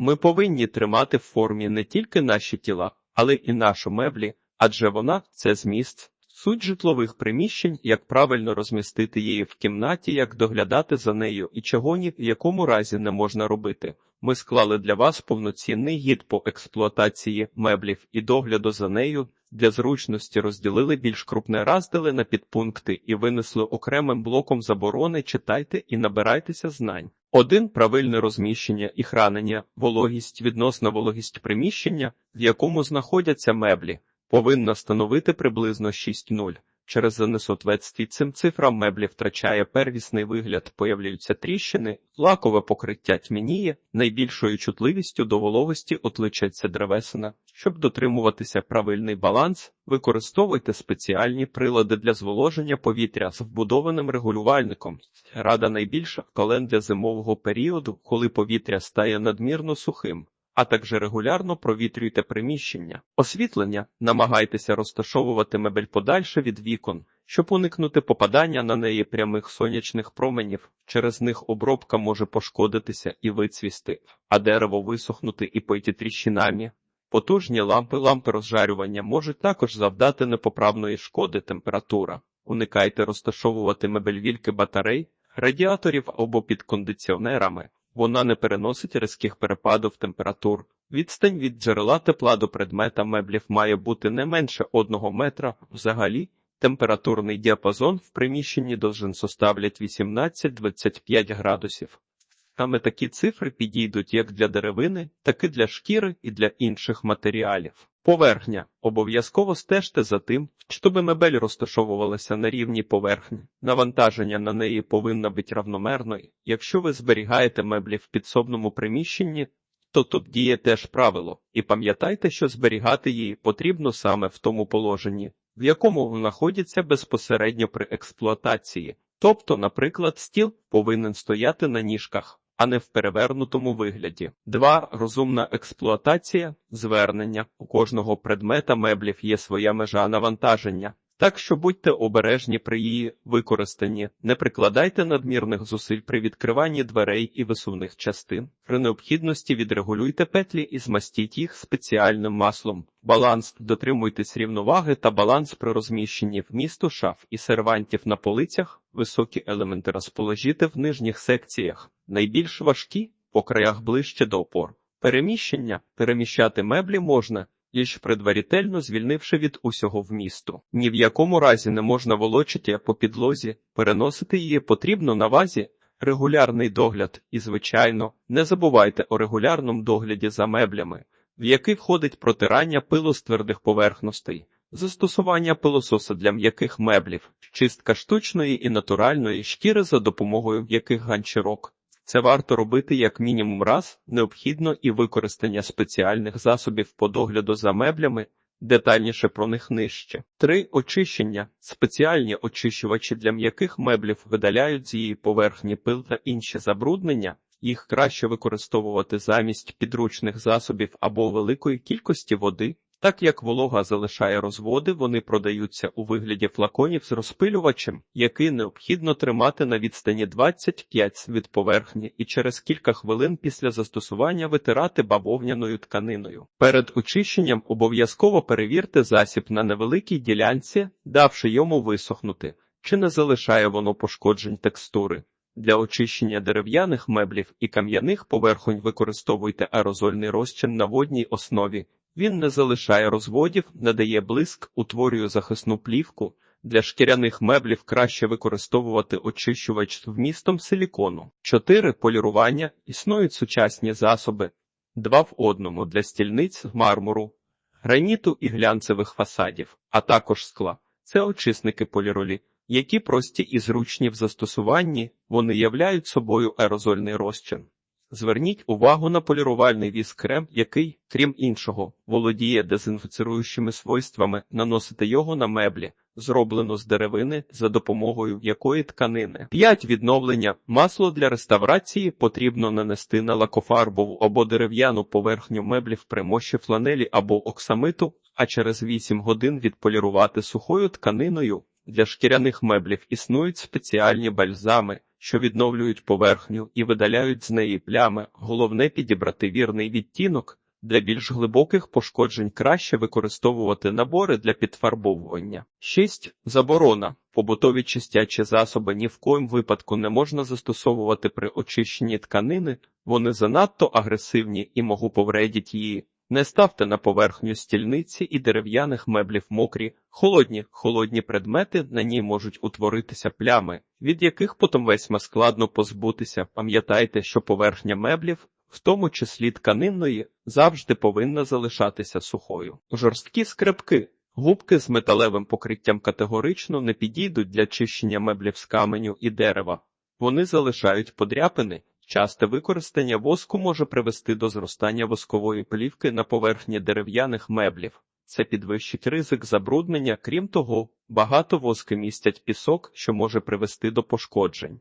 Ми повинні тримати в формі не тільки наші тіла, але і нашу меблі, адже вона це зміст. Суть житлових приміщень, як правильно розмістити її в кімнаті, як доглядати за нею і чого ні в якому разі не можна робити. Ми склали для вас повноцінний гід по експлуатації меблів і догляду за нею. Для зручності розділили більш крупне розділи на підпункти і винесли окремим блоком заборони читайте і набирайтеся знань. Один правильне розміщення і хранення, вологість, відносна вологість приміщення, в якому знаходяться меблі, повинна становити приблизно 6,0. Через занесответстві цим цифрам меблі втрачає первісний вигляд, появляються тріщини, лакове покриття тьмяніє, найбільшою чутливістю до вологості отличається древесина. Щоб дотримуватися правильний баланс, використовуйте спеціальні прилади для зволоження повітря з вбудованим регулювальником. Рада найбільша колен для зимового періоду, коли повітря стає надмірно сухим а також регулярно провітрюйте приміщення. Освітлення намагайтеся розташовувати мебель подальше від вікон, щоб уникнути попадання на неї прямих сонячних променів. Через них обробка може пошкодитися і вицвісти, а дерево висохнути і пойти тріщинами. Потужні лампи лампи розжарювання можуть також завдати непоправної шкоди температура. Уникайте розташовувати мебель вільки батарей, радіаторів або під кондиціонерами. Вона не переносить різких перепадів температур. Відстань від джерела тепла до предмета меблів має бути не менше одного метра. Взагалі, температурний діапазон в приміщенні должен составлять 18-25 градусів. Саме такі цифри підійдуть як для деревини, так і для шкіри і для інших матеріалів. Поверхня. Обов'язково стежте за тим, щоб мебель розташовувалася на рівні поверхні. Навантаження на неї повинно бути равномерною. Якщо ви зберігаєте меблі в підсобному приміщенні, то тут діє теж правило. І пам'ятайте, що зберігати її потрібно саме в тому положенні, в якому знаходиться безпосередньо при експлуатації. Тобто, наприклад, стіл повинен стояти на ніжках а не в перевернутому вигляді. 2. Розумна експлуатація, звернення. У кожного предмета меблів є своя межа навантаження. Так що будьте обережні при її використанні, не прикладайте надмірних зусиль при відкриванні дверей і висувних частин. При необхідності відрегулюйте петлі і змастіть їх спеціальним маслом. Баланс дотримуйтесь рівноваги та баланс при розміщенні вмісту шаф і сервантів на полицях, високі елементи розположіте в нижніх секціях, найбільш важкі по краях ближче до опор. Переміщення переміщати меблі можна лиш предварительно звільнивши від усього вмісту. Ні в якому разі не можна волочити по підлозі, переносити її потрібно на вазі, регулярний догляд і, звичайно, не забувайте о регулярному догляді за меблями, в який входить протирання пилу з твердих поверхностей. Застосування пилососа для м'яких меблів, чистка штучної і натуральної шкіри за допомогою м'яких ганчірок, це варто робити як мінімум раз, необхідно і використання спеціальних засобів по догляду за меблями, детальніше про них нижче. 3. Очищення. Спеціальні очищувачі для м'яких меблів видаляють з її поверхні пил та інші забруднення. Їх краще використовувати замість підручних засобів або великої кількості води, так як волога залишає розводи, вони продаються у вигляді флаконів з розпилювачем, який необхідно тримати на відстані 25 від поверхні і через кілька хвилин після застосування витирати бавовняною тканиною. Перед очищенням обов'язково перевірте засіб на невеликій ділянці, давши йому висохнути, чи не залишає воно пошкоджень текстури. Для очищення дерев'яних меблів і кам'яних поверхонь використовуйте аерозольний розчин на водній основі. Він не залишає розводів, надає блиск, утворює захисну плівку. Для шкіряних меблів краще використовувати очищувач з вмістом силікону. 4. Полірування існують сучасні засоби, два в одному для стільниць мармуру, граніту і глянцевих фасадів, а також скла. Це очисники поліролі, які прості і зручні в застосуванні, вони являють собою аерозольний розчин. Зверніть увагу на полірувальний віск-крем, який, крім іншого, володіє дезінфіцируючими свойствами, наносити його на меблі, зроблено з деревини за допомогою якої тканини. 5. відновлення масло для реставрації потрібно нанести на лакофарбову або дерев'яну поверхню меблів при мощі фланелі або оксамиту, а через 8 годин відполірувати сухою тканиною. Для шкіряних меблів існують спеціальні бальзами що відновлюють поверхню і видаляють з неї плями. Головне підібрати вірний відтінок. Для більш глибоких пошкоджень краще використовувати набори для підфарбовування. 6. Заборона. Побутові чистячі засоби ні в коїм випадку не можна застосовувати при очищенні тканини, вони занадто агресивні і можуть повредити її. Не ставте на поверхню стільниці і дерев'яних меблів мокрі, холодні, холодні предмети на ній можуть утворитися плями, від яких потім весьма складно позбутися. Пам'ятайте, що поверхня меблів, в тому числі тканинної, завжди повинна залишатися сухою. Жорсткі скрепки. Губки з металевим покриттям категорично не підійдуть для чищення меблів з каменю і дерева. Вони залишають подряпини. Часте використання воску може привести до зростання воскової плівки на поверхні дерев'яних меблів. Це підвищить ризик забруднення. Крім того, багато воски містять пісок, що може привести до пошкоджень.